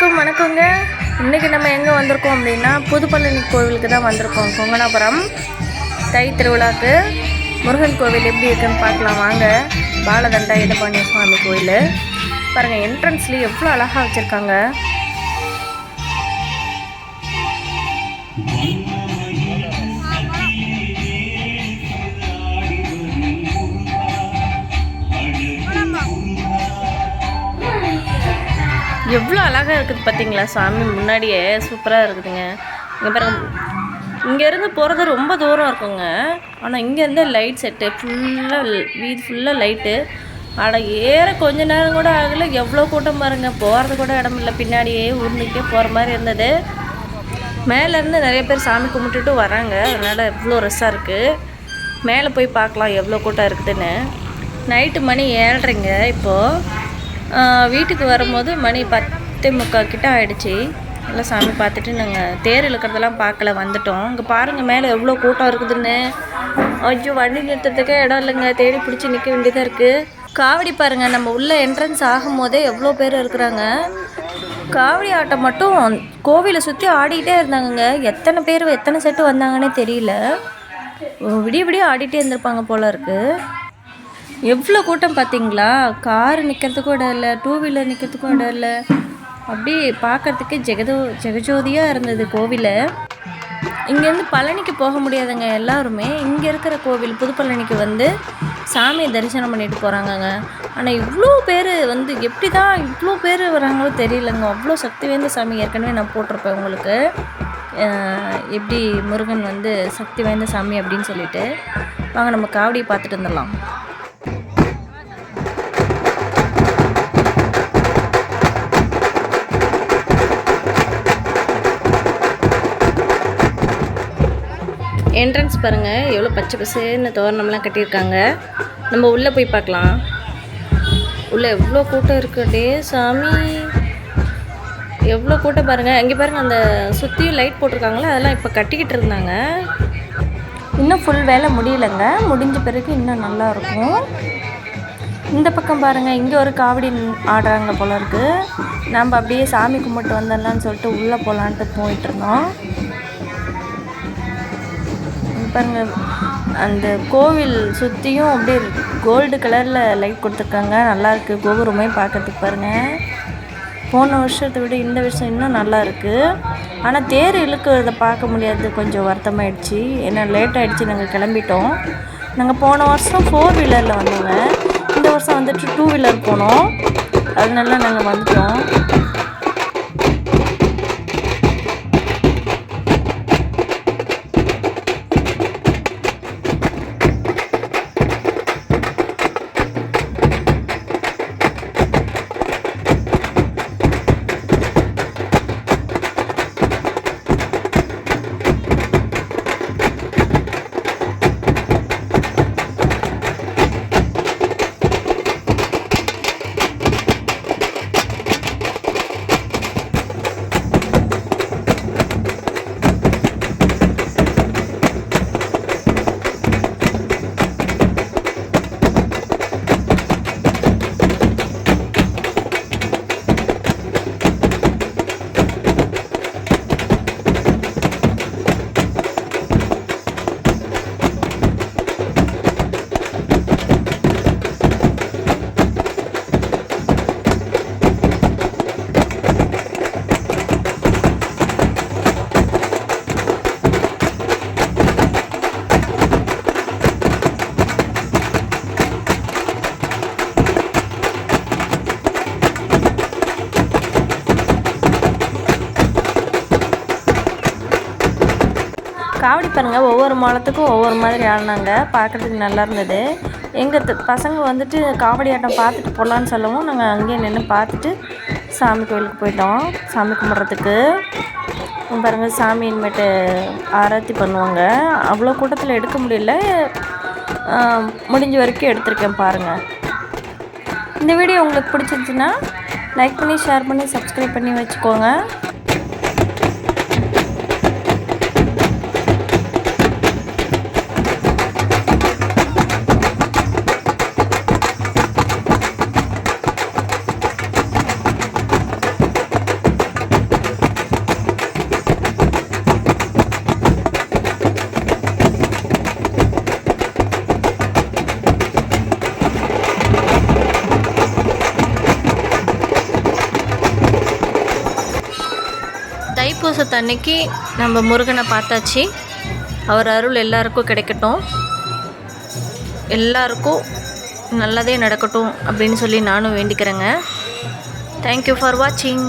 எல்லாருக்கும் வணக்கங்க. இன்றைக்கி நம்ம எங்கே வந்திருக்கோம் அப்படின்னா புதுப்பழனி கோவிலுக்கு தான் வந்திருக்கோம் கொங்கனாபுரம் தை திருவிழாக்கு முருகன் கோவில் எப்படி இருக்குன்னு பார்க்கலாம். வாங்க பாலதண்டா எடப்பாண்டிய சுவாமி கோயில். பாருங்கள் என்ட்ரன்ஸ்லேயே எவ்வளோ அழகாக வச்சுருக்காங்க. எவ்வளோ அழகாக இருக்குது பார்த்தீங்களா சாமி? முன்னாடியே சூப்பராக இருக்குதுங்க. இங்கே பாருங்க இங்கேருந்து போகிறது ரொம்ப தூரம் இருக்குங்க. ஆனால் இங்கேருந்து லைட் செட்டு ஃபுல்லாக வீதி ஃபுல்லாக லைட்டு ஆனால் ஏற கொஞ்ச நேரம் கூட ஆகல. எவ்வளோ கூட்டம் பாருங்க போகிறது கூட இடம் இல்லை. பின்னாடியே ஊர்ந்துக்கே போகிற மாதிரி இருந்தது. மேலேருந்து நிறைய பேர் சாமி கும்பிட்டுட்டு வராங்க. அதனால் இவ்வளோ ரஷ்ஷாக இருக்குது மேலே போய் பார்க்கலாம் எவ்வளோ கூட்டம் இருக்குதுன்னு. நைட்டு மணி ஏழ்ரைங்க இப்போது வீட்டுக்கு வரும்போது மணி பத்து முக்கால் கிட்ட ஆயிடுச்சு. எல்லாம் சாமி பார்த்துட்டு நாங்கள் தேர் இழுக்கிறதெல்லாம் பார்க்கல வந்துட்டோம். இங்கே பாருங்கள் மேலே எவ்வளோ கூட்டம் இருக்குதுன்னு. ஐயோ வண்டி நிறுத்துறதுக்கே இடம் இல்லைங்க. தேடி பிடிச்சி நிற்க வேண்டியதாக இருக்குது காவடி பாருங்கள் நம்ம உள்ளே என்ட்ரன்ஸ் ஆகும் போதே எவ்வளோ பேர் இருக்கிறாங்க. காவடி ஆட்டம் மட்டும் கோவிலை சுற்றி ஆடிக்கிட்டே இருந்தாங்கங்க. எத்தனை பேர் எத்தனை செட்டு வந்தாங்கன்னே தெரியல. விடிய விடிய ஆடிட்டே இருந்திருப்பாங்க போல இருக்குது எவ்வளோ கூட்டம் பார்த்தீங்களா கார் நிற்கிறதுக்கும் இடம் இல்லை டூ வீலர் நிற்கிறதுக்கும் இடம் இல்லை. அப்படி பார்க்கறதுக்கு ஜெகதோ ஜெகஜோதியாக இருந்தது கோவிலை. இங்கேருந்து பழனிக்கு போக முடியாதுங்க எல்லாருமே. இங்கே இருக்கிற கோவில் புதுப்பழனிக்கு வந்து சாமியை தரிசனம் பண்ணிட்டு போகிறாங்கங்க ஆனால் இவ்வளோ பேர் வந்து எப்படி தான் இவ்வளோ பேர் வராங்களோ தெரியலங்க. அவ்வளோ சக்தி வாய்ந்த சாமி ஏற்கனவே நான் போட்டிருப்பேன் உங்களுக்கு. எப்படி முருகன் வந்து சக்தி வாய்ந்த சாமி அப்படின்னு சொல்லிட்டு. வாங்க நம்ம காவடியை பார்த்துட்டு வந்துடலாம். என்ட்ரன்ஸ் பாருங்கள் எவ்வளோ பச்சை பசேன்னு தோரணம்லாம் கட்டியிருக்காங்க. நம்ம உள்ளே போய் பார்க்கலாம். உள்ளே எவ்வளோ கூட்டம் இருக்கு. சாமி. எவ்வளோ கூட்டம் பாருங்கள் அங்கே பாருங்கள் அந்த சுற்றியும் லைட் போட்டிருக்காங்களே? அதெல்லாம் இப்போ கட்டிக்கிட்டு இருந்தாங்க. இன்னும் ஃபுல் வேலை முடியலைங்க. முடிஞ்ச பிறகு இன்னும் நல்லா இருக்கும். இந்த பக்கம் பாருங்கள் இங்கே ஒரு காவடி ஆடுறாங்க போல இருக்குது நம்ம அப்படியே சாமி கும்பிட்டு வந்துடலான்னு சொல்லிட்டு உள்ளே போகலான்ட்டு போயிட்டுருந்தோம் பாருங்கள் பாருங்க அந்த கோவில் சுற்றியும் அப்படியே கோல்டு கலரில் லைட் கொடுத்துருக்காங்க. நல்லாயிருக்கு கோபுரமே பார்க்கறதுக்கு பாருங்கள் போன வருஷத்தை விட இந்த வருஷம் இன்னும் நல்லா இருக்குது ஆனால் தேர் இழுக்கிறத பார்க்க முடியாது. கொஞ்சம் வருத்தமாயிடுச்சு. ஏன்னா லேட் ஆகிடுச்சு நாங்கள் கிளம்பிட்டோம். நாங்கள் போன வருஷம் ஃபோர் வீலரில் வந்தோங்க. இந்த வருஷம் வந்துட்டு டூ வீலர் போனோம். அதனால நாங்கள் வந்துட்டோம். காவடி பாருங்கள் ஒவ்வொரு மாலத்துக்கும் ஒவ்வொரு மாதிரி ஆடினாங்க. பார்க்குறதுக்கு நல்லா இருந்தது. எங்கள் பசங்க வந்துட்டு காவடி ஆட்டம் பார்த்துட்டு போகலான்னு சொல்லவும் நாங்கள் அங்கேயே நின்று பார்த்துட்டு சாமி கோயிலுக்கு போயிட்டோம். சாமி கும்பிட்றதுக்கு. பாருங்கள் சாமி இனிமேட்டு ஆராத்தி பண்ணுவாங்க. அவ்வளோ கூட்டத்தில் எடுக்க முடியல. முடிஞ்ச வரைக்கும் எடுத்திருக்கேன் பாருங்கள் இந்த வீடியோ உங்களுக்கு பிடிச்சிருந்துச்சுன்னா லைக் பண்ணி ஷேர் பண்ணி சப்ஸ்கிரைப் பண்ணி வச்சுக்கோங்க. தைப்பூசத்தன்னைக்கு நம்ம முருகனை பார்த்தாச்சு. அவர் அருள் எல்லாருக்கும் கிடைக்கட்டும். எல்லாருக்கும் நல்லதே நடக்கட்டும் அப்படின்னு சொல்லி நானும் வேண்டிக்கிறேங்க. தேங்க்யூ ஃபார் வாட்சிங்